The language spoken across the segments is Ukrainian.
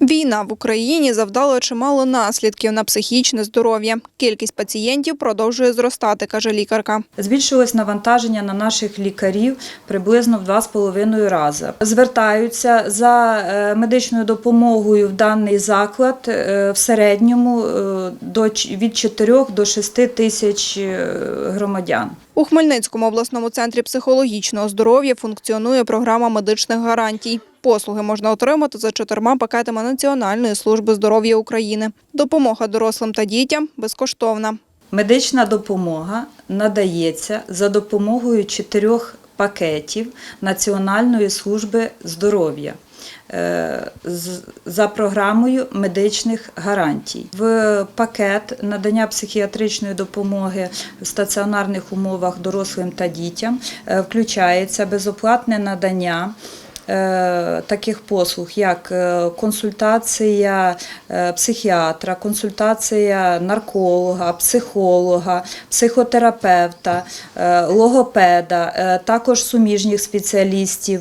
Війна в Україні завдала чимало наслідків на психічне здоров'я. Кількість пацієнтів продовжує зростати, каже лікарка. Збільшилось навантаження на наших лікарів приблизно в 2,5 рази. Звертаються за е, медичною допомогою в даний заклад е, в середньому е, від 4 до 6 тисяч громадян. У Хмельницькому обласному центрі психологічного здоров'я функціонує програма медичних гарантій. Послуги можна отримати за чотирма пакетами Національної служби здоров'я України. Допомога дорослим та дітям безкоштовна. Медична допомога надається за допомогою чотирьох пакетів Національної служби здоров'я за програмою медичних гарантій. В пакет надання психіатричної допомоги в стаціонарних умовах дорослим та дітям е, включається безоплатне надання. Е, Таких послуг, як е, консультація е, психіатра, консультація нарколога, психолога, психотерапевта, логопеда, також суміжніх спеціалістів,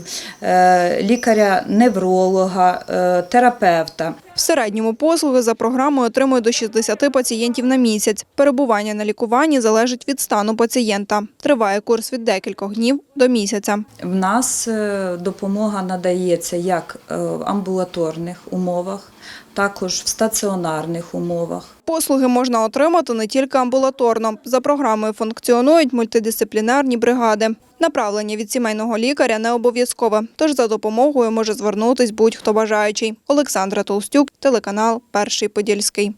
лікаря-невролога, терапевта. В середньому послуги за програмою отримують до 60 пацієнтів на місяць. Перебування на лікуванні залежить від стану пацієнта. Триває курс від декількох днів до місяця. В нас е, допомога надається як е, в амбулаторних умовах, також в стаціонарних умовах. Послуги можна отримати не тільки амбулаторно. За програмою функціонують мультидисциплінарні бригади. Направлення від сімейного лікаря не обов'язкове, тож за допомогою може звернутись будь-хто бажаючий. Олександра Толстюк, телеканал Перший Подільський.